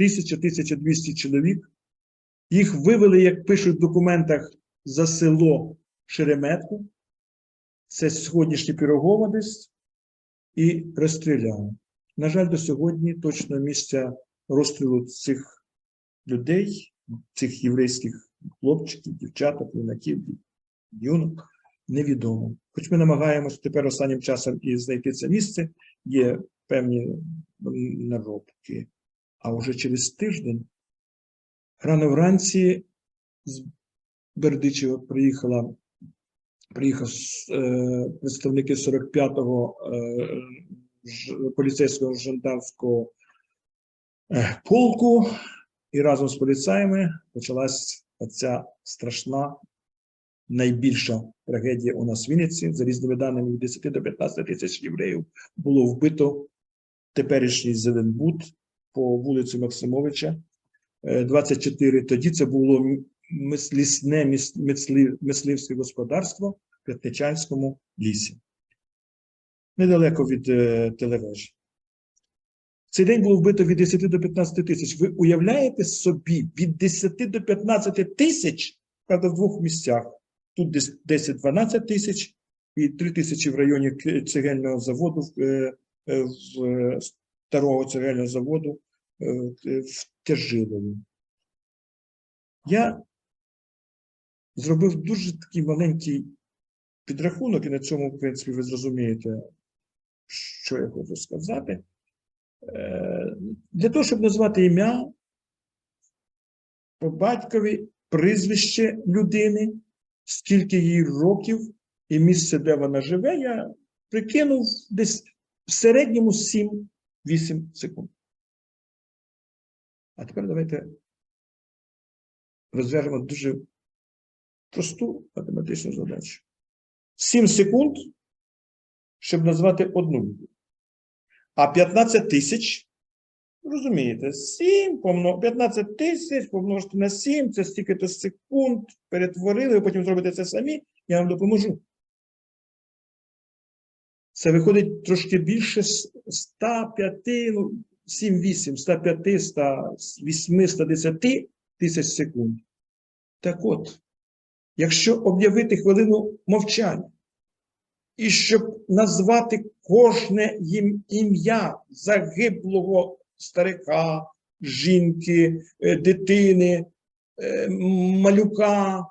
1000-1200 чоловік. Їх вивели, як пишуть в документах, за село Шереметку. Це сьогоднішнє Пірогово десь, і розстріляли. На жаль, до сьогодні точно місця розстрілу цих людей, цих єврейських хлопчиків, дівчаток, юнаків, юнок, невідомо. Хоч ми намагаємося тепер останнім часом і знайти це місце, є певні наробки. А вже через тиждень, рано вранці, з Бердичева приїхала, приїхав е, представники 45-го е, поліцейського жандармського е, полку, і разом з поліцаями почалась оця страшна, найбільша трагедія у нас в Вінниці. За різними даними від 10 до 15 тисяч євреїв було вбито теперішній Зеленбуд по вулиці Максимовича. Е, 24. Тоді це було лісне мисливське господарство в П'ятничанському лісі. Недалеко від е, телевежі. Цей день було вбито від 10 до 15 тисяч. Ви уявляєте собі від 10 до 15 тисяч, правда, в двох місцях. Тут десь 10-12 тисяч і 3 тисячі в районі цегельного заводу, в, е, е, в старого цегельного заводу е, в Тяжилові. Я зробив дуже такий маленький підрахунок, і на цьому, в принципі, ви зрозумієте, що я хочу сказати. Е, Для того, щоб назвати ім'я по батькові, прізвище людини, скільки їй років і місце, де вона живе, я прикинув десь в середньому 7-8 секунд. А тепер давайте розв'яжемо дуже просту математичну задачу. 7 секунд, щоб назвати одну людину. А 15 тисяч, розумієте, 7 помно... 15 тисяч помножити на 7, це стільки-то секунд, перетворили, ви потім зробите це самі, я вам допоможу. Це виходить трошки більше 105, ну, 7-8, 105, 108, 110 тисяч секунд. Так от, якщо об'явити хвилину мовчання, і щоб назвати кожне ім'я загиблого старика, жінки, е, дитини, е, малюка.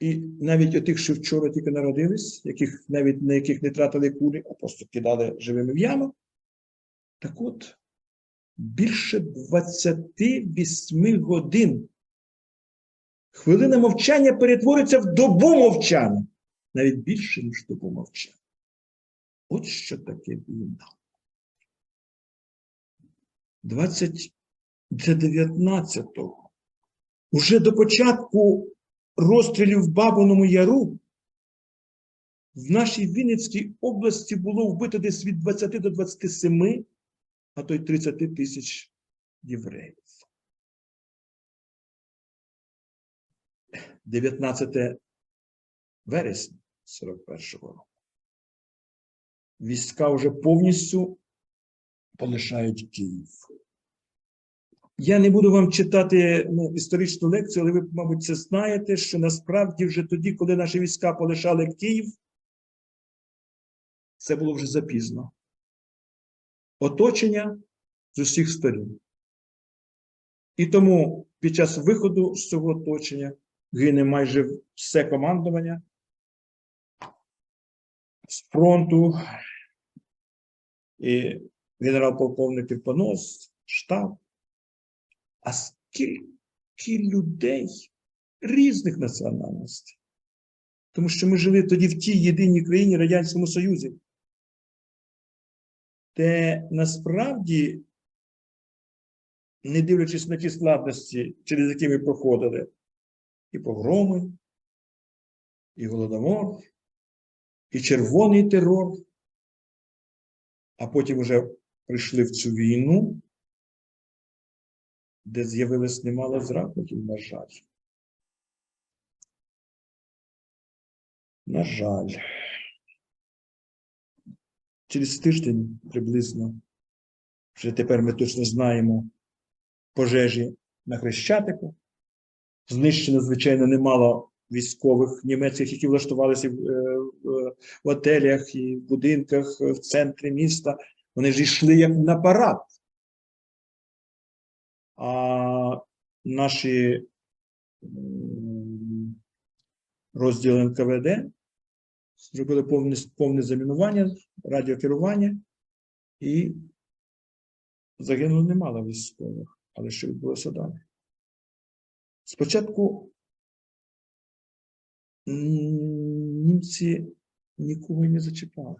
І навіть отих, що вчора тільки народились, яких навіть на яких не тратили кулі, а просто кидали живими в яму. Так от, більше 28 годин Хвилина мовчання перетвориться в добу мовчання. Навіть більше, ніж добу мовчання. От що таке війна. 20 для 19-го. Уже до початку розстрілів в Бабиному Яру в нашій Вінницькій області було вбито десь від 20 до 27, а то й 30 тисяч євреїв. 19 вересня 41-го року. Війська вже повністю полишають Київ. Я не буду вам читати ну, історичну лекцію, але ви, мабуть, це знаєте, що насправді вже тоді, коли наші війська полишали Київ, це було вже запізно. Оточення з усіх сторін. І тому під час виходу з цього оточення гине майже все командування з фронту, і генерал-полковник Півпонос, штаб. А скільки людей різних національностей? Тому що ми жили тоді в тій єдиній країні Радянському Союзі, де насправді, не дивлячись на ті складності, через які ми проходили, і погроми, і голодомор, і червоний терор, а потім вже прийшли в цю війну, де з'явилось немало зрадників, на жаль. На жаль. Через тиждень приблизно Вже тепер ми точно знаємо пожежі на Хрещатику. Знищено, звичайно, немало військових німецьких, які влаштувалися в, е, в, в отелях і в будинках в центрі міста. Вони ж йшли як на парад. А наші розділи НКВД зробили повне, повне замінування, радіокерування і загинуло немало військових. Але що відбулося далі? Спочатку німці нікого не зачіпали.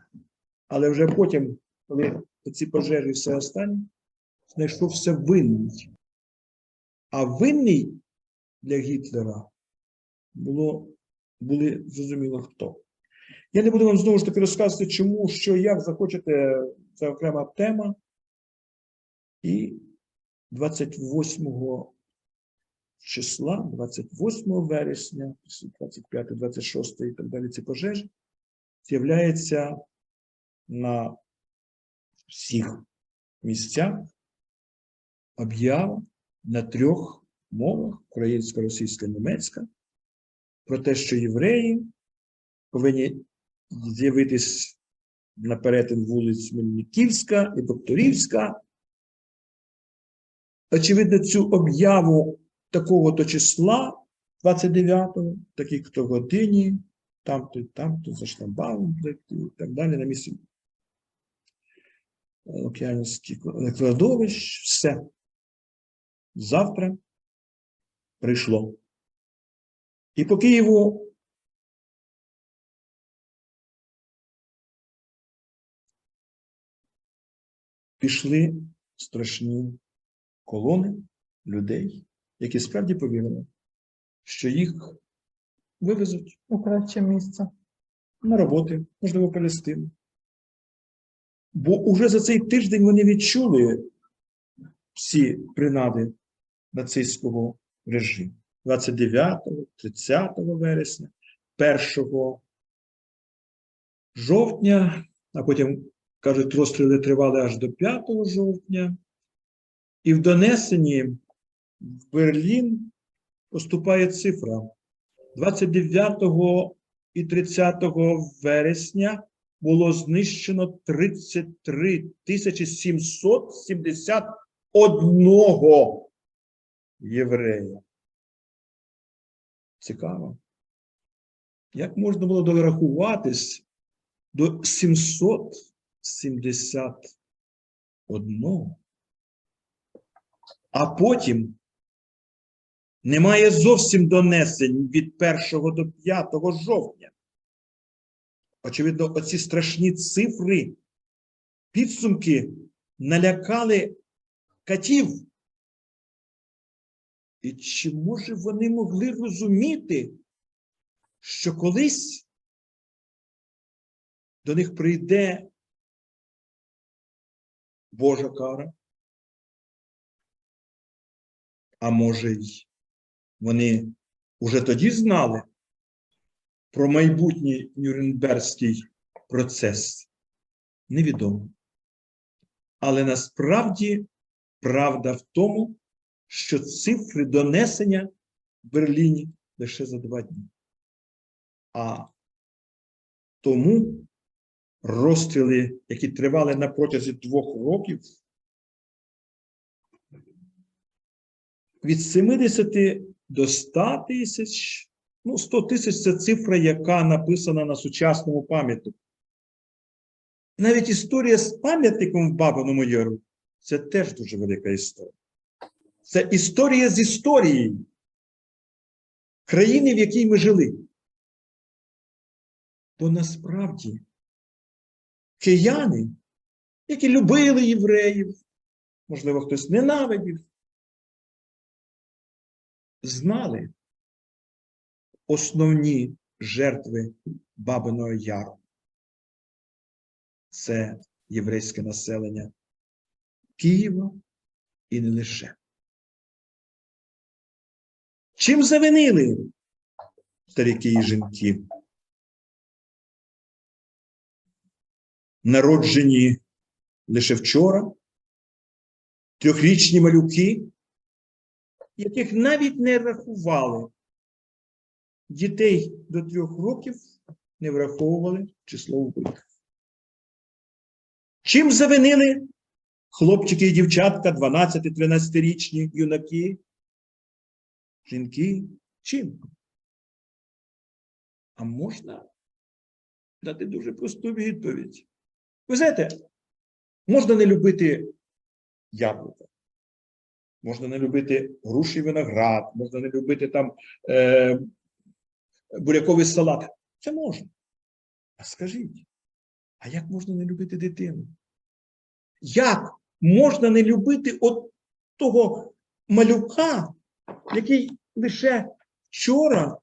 Але вже потім, коли ці пожежі все останнє, знайшовся винний. А винний для Гітлера було, були зрозуміло хто. Я не буду вам знову ж таки розказувати, чому, що, як захочете, це окрема тема. І 28 числа, 28 вересня, 25, 26 і так далі ці пожежі, з'являється на всіх місцях об'ява на трьох мовах українська, російська, німецька, про те, що євреї повинні з'явитись на перетин вулиць Мельниківська і Докторівська. Очевидно, цю об'яву такого-то числа, 29-го, таких-то годині, там-то, там-то, за шламбаум, і так далі, на місці океанських кладовищ, все. Завтра прийшло. І по Києву пішли страшні колони людей, які справді повірили, що їх вивезуть у краще місце. на роботи, можливо, Палестину. Бо уже за цей тиждень вони відчули всі принади нацистського режиму. 29, 30 вересня, 1 жовтня, а потім, кажуть, розстріли тривали аж до 5 жовтня. І в донесенні в Берлін поступає цифра 29 і 30 вересня було знищено 33 тисячі 771 єврея. Цікаво. Як можна було дорахуватись до 771? А потім немає зовсім донесень від 1 до 5 жовтня. Очевидно, оці страшні цифри, підсумки налякали катів. І чи може вони могли розуміти, що колись до них прийде Божа кара? А може й вони вже тоді знали про майбутній Нюрнберзький процес? Невідомо. Але насправді правда в тому, що цифри донесення в Берліні лише за два дні. А тому розстріли, які тривали на протязі двох років, від 70 до 100 тисяч, ну, 100 тисяч це цифра, яка написана на сучасному пам'ятнику. Навіть історія з пам'ятником в Бабиному Яру це теж дуже велика історія. Це історія з історією країни, в якій ми жили. Бо насправді кияни, які любили євреїв, можливо, хтось ненавидів, знали основні жертви Бабиного Яру. Це єврейське населення Києва і не лише. Чим завинили старіки і жінки? Народжені лише вчора, трьохрічні малюки, яких навіть не рахували. Дітей до трьох років не враховували число вбитих. Чим завинили хлопчики і дівчатка, 12-13-річні юнаки, жінки? Чим? А можна дати дуже просту відповідь. Ви знаєте, можна не любити яблука, можна не любити груші виноград, можна не любити там е, буряковий салат. Це можна. А скажіть, а як можна не любити дитину? Як можна не любити от того малюка, який лише вчора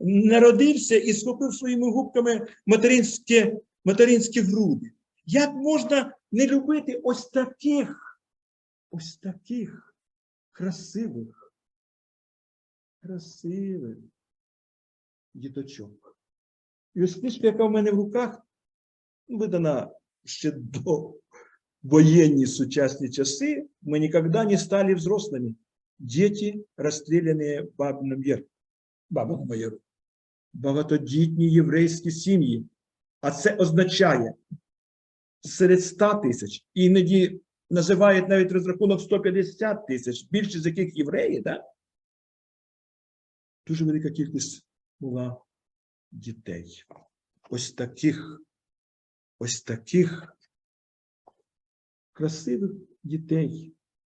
народився і схопив своїми губками материнські, материнські груди? Як можна не любити ось таких, ось таких красивих, красивих діточок? І ось книжка, яка в мене в руках, видана ще до военні сучасні часи, мы никогда не стали взрослыми. Дети, расстрелянные в Бабином Яру. Бабиному. Багатодітні єврейські сім'ї. А це означає серед 100 тисяч, іноді називають навіть розрахунок 150 тисяч, більшість з яких євреї, так? Дуже велика кількість була дітей. Ось таких, ось таких красивих дітей.